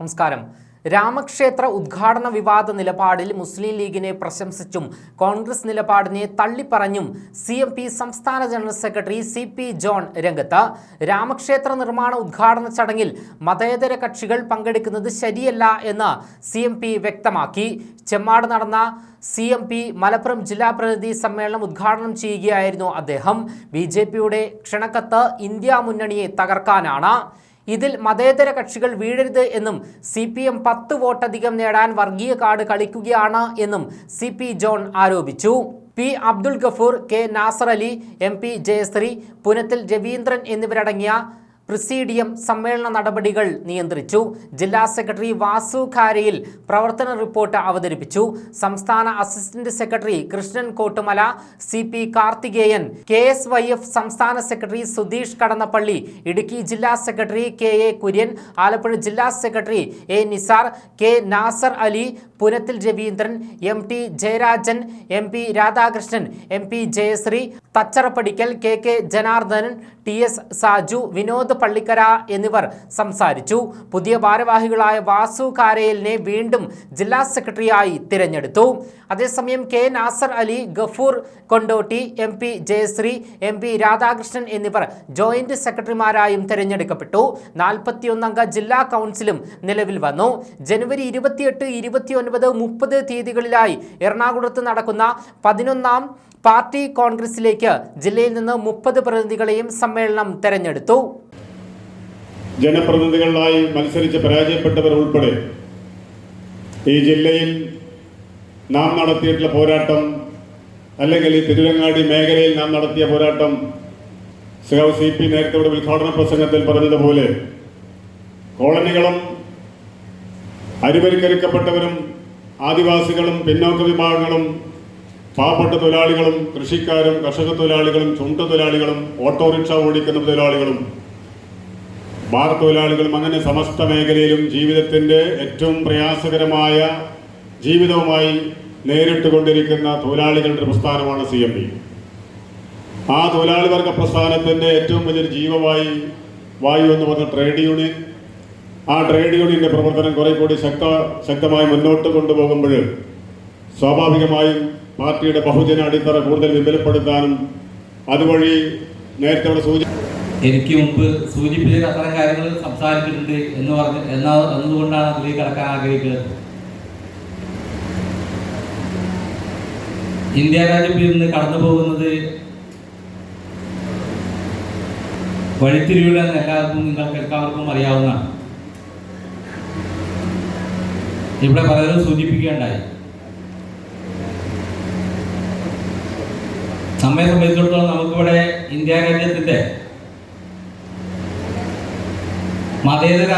നമസ്കാരം. രാമക്ഷേത്ര ഉദ്ഘാടന വിവാദ നിലപാടിൽ മുസ്ലിം ലീഗിനെ പ്രശംസിച്ചും കോൺഗ്രസ് നിലപാടിനെ തള്ളിപ്പറഞ്ഞും സി എം പി സംസ്ഥാന general secretary C P John രംഗത്ത്. രാമക്ഷേത്ര നിർമ്മാണ ഉദ്ഘാടന ചടങ്ങിൽ മതേതര കക്ഷികൾ പങ്കെടുക്കുന്നത് ശരിയല്ല എന്ന് സി എം പി വ്യക്തമാക്കി. ചെമ്മാട് നടന്ന സി എം പി മലപ്പുറം ജില്ലാ പ്രതിനിധി സമ്മേളനം ഉദ്ഘാടനം ചെയ്യുകയായിരുന്നു അദ്ദേഹം. ബി ക്ഷണക്കത്ത് ഇന്ത്യ മുന്നണിയെ തകർക്കാനാണ്. ഇതിൽ മതേതര കക്ഷികൾ വീഴരുത് എന്നും സി പി എം പത്ത് വോട്ടധികം നേടാൻ വർഗീയ കാർഡ് കളിക്കുകയാണ് എന്നും സി പി ജോൺ ആരോപിച്ചു. P Abdul Gafoor K Nasar Ali M P Jayasree Punathil Raveendran എന്നിവരടങ്ങിയ പ്രിസീഡിയം സമ്മേളന നടപടികൾ നിയന്ത്രിച്ചു. ജില്ലാ സെക്രട്ടറി വാസു ഖാരയിൽ പ്രവർത്തന റിപ്പോർട്ട് അവതരിപ്പിച്ചു. സംസ്ഥാന assistant secretary Krishnan Kottumala C P Karthikeyan K S Y F സംസ്ഥാന സെക്രട്ടറി സുധീഷ് കടന്നപ്പള്ളി ഇടുക്കി ജില്ലാ secretary K A Kurian Alappuzha ജില്ലാ secretary A Nisar K Nasar Ali Punathil Raveendran M T Jayarajan M P Radhakrishnan M P Jayasree Thacharappadikkal K K Janardhanan T S Saju Vinod Pallikkara എന്നിവർ സംസാരിച്ചു. പുതിയ ഭാരവാഹികളായ വാസു കാരയലിനെ വീണ്ടും ജില്ലാ സെക്രട്ടറിയായി തിരഞ്ഞെടുത്തു. അതേസമയം K Nasar Ali Gafoor Kondotty M P Jayasree M P Radhakrishnan എന്നിവർ ജോയിന്റ് സെക്രട്ടറിമാരായും തിരഞ്ഞെടുക്കപ്പെട്ടു. നാൽപ്പത്തിയൊന്നംഗ ജില്ലാ കൗൺസിലും നിലവിൽ വന്നു. ജനുവരി ഇരുപത്തിയെട്ട് ഇരുപത്തിയൊൻപത് മുപ്പത് തീയതികളിലായി എറണാകുളത്ത് നടക്കുന്ന പതിനൊന്നാം പാർട്ടി കോൺഗ്രസിലേക്ക് ജില്ലയിൽ നിന്ന് മുപ്പത് പ്രതിനിധികളെയും സമ്മേളനം തെരഞ്ഞെടുത്തു. ജനപ്രതിനിധികളായി മത്സരിച്ച് പരാജയപ്പെട്ടവർ ഉൾപ്പെടെ ഈ ജില്ലയിൽ നാം നടത്തിയിട്ടുള്ള പോരാട്ടം അല്ലെങ്കിൽ ഈ തിരുവങ്ങാടി മേഖലയിൽ നാം നടത്തിയ പോരാട്ടം സഖാവ് സി പി നേരത്തെ ഉദ്ഘാടന പ്രസംഗത്തിൽ പറഞ്ഞതുപോലെ കോളനികളും അരിവരിക്കരിക്കപ്പെട്ടവരും ആദിവാസികളും പിന്നോക്ക വിഭാഗങ്ങളും പാവപ്പെട്ട തൊഴിലാളികളും കൃഷിക്കാരും കർഷക തൊഴിലാളികളും ചുണ്ട തൊഴിലാളികളും ഓട്ടോറിക്ഷ ഓടിക്കുന്ന തൊഴിലാളികളും ബാർ തൊഴിലാളികളും അങ്ങനെ സമസ്ത മേഖലയിലും ജീവിതത്തിന്റെ ഏറ്റവും പ്രയാസകരമായ ജീവിതവുമായി നേരിട്ട് കൊണ്ടിരിക്കുന്ന തൊഴിലാളികളുടെ പ്രസ്ഥാനമാണ് സി എം പി. ആ തൊഴിലാളി വർഗ പ്രസ്ഥാനത്തിന്റെ ഏറ്റവും വലിയൊരു ജീവവായി വായു എന്ന് പറഞ്ഞ ട്രേഡ് യൂണിയൻ ആ ട്രേഡ് യൂണിയന്റെ പ്രവർത്തനം കുറെ കൂടി ശക്ത ശക്തമായി മുന്നോട്ട് കൊണ്ടുപോകുമ്പോൾ സ്വാഭാവികമായും പാർട്ടിയുടെ ബഹുജന അടിത്തറ കൂടുതൽ വിപുലപ്പെടുത്താനും അതുവഴി നേരത്തെ അവിടെ സൂചി എനിക്ക് മുമ്പ് സൂചിപ്പിച്ച അത്തരം കാര്യങ്ങൾ സംസാരിച്ചിട്ടുണ്ട് എന്ന് പറഞ്ഞ് എന്നാ എന്നതുകൊണ്ടാണ് അതിലേക്ക് കടക്കാൻ ആഗ്രഹിക്കുന്നത്. ഇന്ത്യ രാജ്യത്തിൽ നിന്ന് കടന്നു പോകുന്നത് വഴിത്തിരിവിലെന്ന് എല്ലാവർക്കും നിങ്ങൾക്ക് എല്ലാവർക്കും അറിയാവുന്നതാണ്. ഇവിടെ പലരും സൂചിപ്പിക്കുകയുണ്ടായി. നമ്മെ സംബന്ധിച്ചിടത്തോളം നമുക്കിവിടെ ഇന്ത്യ രാജ്യത്തിന്റെ മതേതര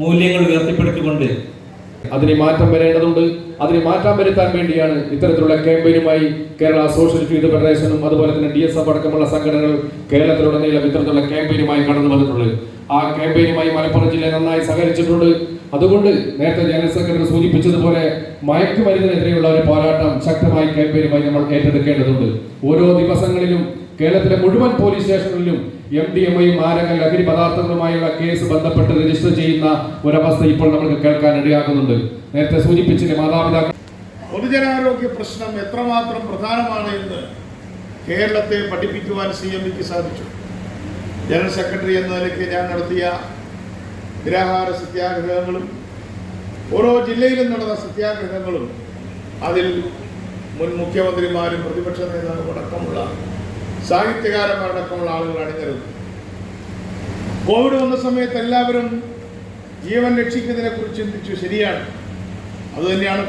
മൂല്യങ്ങൾ ഉയർത്തിപ്പിടിച്ചുകൊണ്ട് അതിന് മാറ്റം വരേണ്ടതുണ്ട്. അതിന് മാറ്റം വരുത്താൻ വേണ്ടിയാണ് ഇത്തരത്തിലുള്ള ക്യാമ്പയിനുമായി കേരള സോഷ്യലിസ്റ്റ് യൂത്ത് ഫെഡറേഷനും അതുപോലെ തന്നെ ഡി എസ് എഫ് അടക്കമുള്ള സംഘടനകൾ കേരളത്തിലുടനീളം ഇത്തരത്തിലുള്ള ക്യാമ്പയിനുമായി കടന്നു വന്നിട്ടുള്ളത്. ആ ക്യാമ്പയിനുമായി മലപ്പുറം ജില്ല നന്നായി സഹകരിച്ചിട്ടുണ്ട്. അതുകൊണ്ട് നേരത്തെ ജനറൽ സെക്രട്ടറി സൂചിപ്പിച്ചതുപോലെ മയക്കുമരുന്നിനെതിരെയുള്ള ഒരു പോരാട്ടം ശക്തമായി ക്യാമ്പയിനുമായി നമ്മൾ ഏറ്റെടുക്കേണ്ടതുണ്ട്. ഓരോ ദിവസങ്ങളിലും കേരളത്തിലെ മുഴുവൻ പോലീസ് സ്റ്റേഷനുകളിലും എം ഡി എം ഐയും മാരക ലഹരി പദാർത്ഥങ്ങളുമായുള്ള കേസ് ബന്ധപ്പെട്ട് രജിസ്റ്റർ ചെയ്യുന്ന ഒരവസ്ഥ ഇപ്പോൾ നമുക്ക് കേൾക്കാൻ ഇടയാക്കുന്നുണ്ട് നേരത്തെ സൂചിപ്പിച്ചില്ലേ മാതാപിതാക്കൾ പൊതുജനാരോഗ്യ പ്രശ്നം എത്രമാത്രം പ്രധാനമാണ് എന്ന് കേരളത്തെ പഠിപ്പിക്കുവാൻ സി എം സാധിച്ചു. ജനറൽ സെക്രട്ടറി എന്ന നിലയ്ക്ക് ഞാൻ നടത്തിയ നിരാഹാര സത്യാഗ്രഹങ്ങളും ഓരോ ജില്ലയിലും നടന്ന സത്യാഗ്രഹങ്ങളും അതിൽ മുൻ മുഖ്യമന്ത്രിമാരും പ്രതിപക്ഷ നേതാവും അടക്കമുള്ള സാഹിത്യകാരന്മാരടക്കമുള്ള ആളുകൾ അണിനിരുന്നു. കോവിഡ് വന്ന സമയത്ത് എല്ലാവരും ജീവൻ രക്ഷിക്കുന്നതിനെ കുറിച്ച് ചിന്തിച്ചു ശരിയാണ്. അതുതന്നെയാണ്